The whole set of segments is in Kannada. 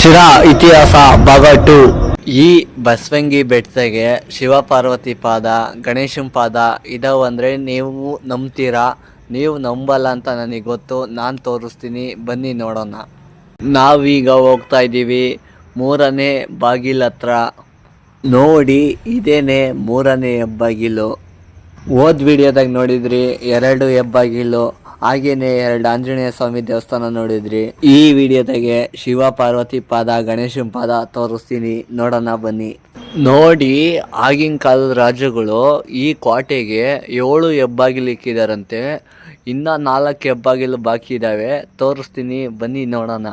ಶಿರಾ ಇತಿಹಾಸ ಭಾಗ ಟು. ಈ ಬಸವಂಗಿ ಬೆಟ್ಟದಾಗೆ ಶಿವ ಪಾರ್ವತಿ ಪಾದ, ಗಣೇಶನ್ ಪಾದ ಅಂದ್ರೆ ನೀವು ನಂಬ್ತೀರಾ? ನೀವು ನಂಬಲ್ಲ ಅಂತ ನನಗೆ ಗೊತ್ತು. ನಾನು ತೋರಿಸ್ತೀನಿ. ಬನ್ನಿ ನೋಡೋಣ. ನಾವೀಗ ಹೋಗ್ತಾ ಇದ್ದೀವಿ ಮೂರನೇ ಬಾಗಿಲ ಹತ್ರ. ನೋಡಿ, ಇದೇನೆ ಮೂರನೇ ಹೆಬ್ಬಾಗಿಲು. ಓದ್ ವಿಡಿಯೋದಾಗ ನೋಡಿದ್ರಿ, ಎರಡು ಹೆಬ್ಬಾಗಿಲು. ಹಾಗೇನೆ ಎರಡು ಆಂಜನೇಯ ಸ್ವಾಮಿ ದೇವಸ್ಥಾನ ನೋಡಿದ್ರಿ. ಈ ವಿಡಿಯೋದಾಗೆ ಶಿವ ಪಾರ್ವತಿ ಪಾದ, ಗಣೇಶನ್ ಪಾದ ತೋರಿಸ್ತೀನಿ. ನೋಡೋಣ, ಬನ್ನಿ. ನೋಡಿ, ಆಗಿನ ಕಾಲದ ರಾಜ್ಯಗಳು ಈ ಕೋಟೆಗೆ ಏಳು ಹೆಬ್ಬಾಗಿಲು ಇಕ್ಕಿದಾರಂತೆ. ಇನ್ನ ನಾಲ್ಕು ಹೆಬ್ಬಾಗಿಲು ಬಾಕಿ ಇದಾವೆ. ತೋರಿಸ್ತೀನಿ, ಬನ್ನಿ, ನೋಡೋಣ.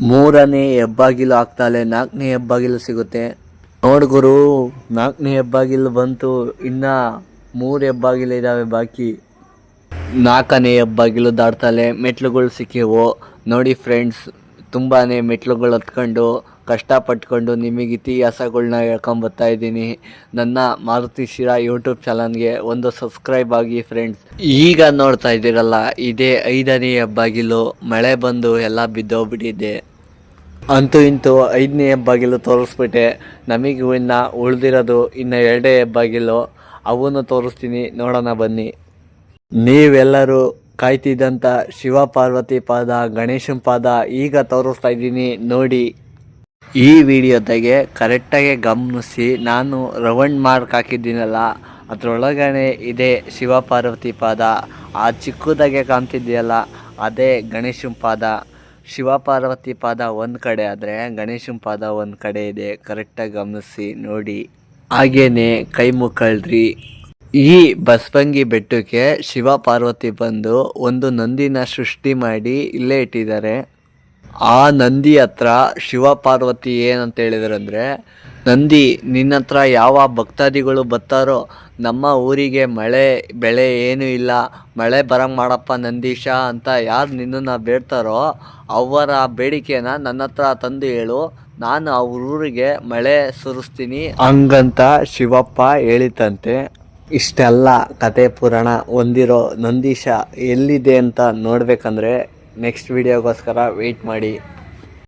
ಮೂರನೇ ಹೆಬ್ಬಾಗಿಲು ಆಗ್ತಾಲೆ ನಾಲ್ಕನೇ ಹೆಬ್ಬಾಗಿಲು ಸಿಗುತ್ತೆ. ನೋಡ್ಗುರು ನಾಲ್ಕನೇ ಹೆಬ್ಬಾಗಿಲು ಬಂತು. ಇನ್ನ ಮೂರು ಹೆಬ್ಬಾಗಿಲು ಇದಾವೆ ಬಾಕಿ. ನಾಲ್ಕನೇ ಬಾಗಿಲು ದಾಟ್ತಲೆ ಮೆಟ್ಲುಗಳು ಸಿಕ್ಕಿವು? ನೋಡಿ ಫ್ರೆಂಡ್ಸ್ ತುಂಬಾ ಮೆಟ್ಲುಗಳು ಹತ್ಕೊಂಡು, ಕಷ್ಟಪಟ್ಕೊಂಡು ನಿಮಗೆ ಇತಿಹಾಸಗಳನ್ನ ಹೇಳ್ಕೊಂಬರ್ತಾ ಇದ್ದೀನಿ. ನನ್ನ ಮಾರುತಿ ಶಿರಾ ಯೂಟ್ಯೂಬ್ ಚಾನಲ್ಗೆ ಒಂದು ಸಬ್ಸ್ಕ್ರೈಬ್ ಆಗಿ ಫ್ರೆಂಡ್ಸ್ ಈಗ ನೋಡ್ತಾ ಇದ್ದೀರಲ್ಲ, ಇದೇ ಐದನೇ ಹೆಬ್ಬಾಗಿಲು ಮಳೆ ಬಂದು ಎಲ್ಲ ಬಿದ್ದೋಗ್ಬಿಟ್ಟಿದೆ. ಅಂತೂ ಇಂತೂ ಐದನೇ ಹೆಬ್ಬಾಗಿಲು ತೋರಿಸ್ಬಿಟ್ಟೆ. ನಮಗೆ ಇನ್ನು ಉಳಿದಿರೋದು ಇನ್ನು ಎರಡೇ ಹೆಬ್ಬಾಗಿಲು ಅವನ್ನು ತೋರಿಸ್ತೀನಿ, ನೋಡೋಣ ಬನ್ನಿ. ನೀವೆಲ್ಲರೂ ಕಾಯ್ತಿದ್ದಂಥ ಶಿವ ಪಾರ್ವತಿ ಪಾದ, ಗಣೇಶನ ಪಾದ ಈಗ ತೋರಿಸ್ತಾ ಇದ್ದೀನಿ, ನೋಡಿ. ಈ ವಿಡಿಯೋದಾಗೆ ಕರೆಕ್ಟಾಗಿ ಗಮನಿಸಿ. ನಾನು ರೌಂಡ್ ಮಾರ್ಕ್ ಹಾಕಿದ್ದೀನಲ್ಲ, ಅದರೊಳಗಡೆ ಇದೆ ಶಿವ ಪಾರ್ವತಿ ಪಾದ. ಆ ಚಿಕ್ಕದಾಗೆ ಕಾಣ್ತಿದೆಯಲ್ಲ ಅದೇ ಗಣೇಶನ ಪಾದ. ಶಿವ ಪಾರ್ವತಿ ಪಾದ ಒಂದು ಕಡೆ ಆದರೆ ಗಣೇಶನ ಪಾದ ಒಂದು ಕಡೆ ಇದೆ. ಕರೆಕ್ಟಾಗಿ ಗಮನಿಸಿ, ನೋಡಿ. ಹಾಗೇನೆ ಕೈ ಮುಕ್ಕಳ್ರಿ ಈ ಬಸವಂಗಿ ಬೆಟ್ಟಕ್ಕೆ ಶಿವ ಪಾರ್ವತಿ ಬಂದು ಒಂದು ನಂದಿನ ಸೃಷ್ಟಿ ಮಾಡಿ ಇಲ್ಲೇ ಇಟ್ಟಿದ್ದಾರೆ. ಆ ನಂದಿ ಹತ್ರ ಶಿವ ಪಾರ್ವತಿ ಏನಂತ ಹೇಳಿದ್ರಂದ್ರೆ ನಂದಿ, ನಿನ್ನ ಹತ್ರ ಯಾವ ಭಕ್ತಾದಿಗಳು ಬರ್ತಾರೋ, ನಮ್ಮ ಊರಿಗೆ ಮಳೆ, ಬೆಳೆ ಏನೂ ಇಲ್ಲ. ಮಳೆ ಬರಂಗೆ ಮಾಡಪ್ಪ ನಂದೀಶ ಅಂತ ಯಾರು ನಿನ್ನನ್ನು ಬೇಡ್ತಾರೋ ಅವರ ಬೇಡಿಕೆನ ನನ್ನ ಹತ್ರ ತಂದು ಹೇಳು. ನಾನು ಅವ್ರ ಊರಿಗೆ ಮಳೆ ಸುರಿಸ್ತೀನಿ. ಹಂಗಂತ ಶಿವಪ್ಪ ಹೇಳಿತಂತೆ ಇಷ್ಟೆಲ್ಲ ಕತೆ ಪುರಾಣ ಹೊಂದಿರೋ ನಂದೀಶ ಎಲ್ಲಿದೆ ಅಂತ ನೋಡಬೇಕಂದ್ರೆ ನೆಕ್ಸ್ಟ್ ವಿಡಿಯೋಗೋಸ್ಕರ ವೆಯ್ಟ್ ಮಾಡಿ.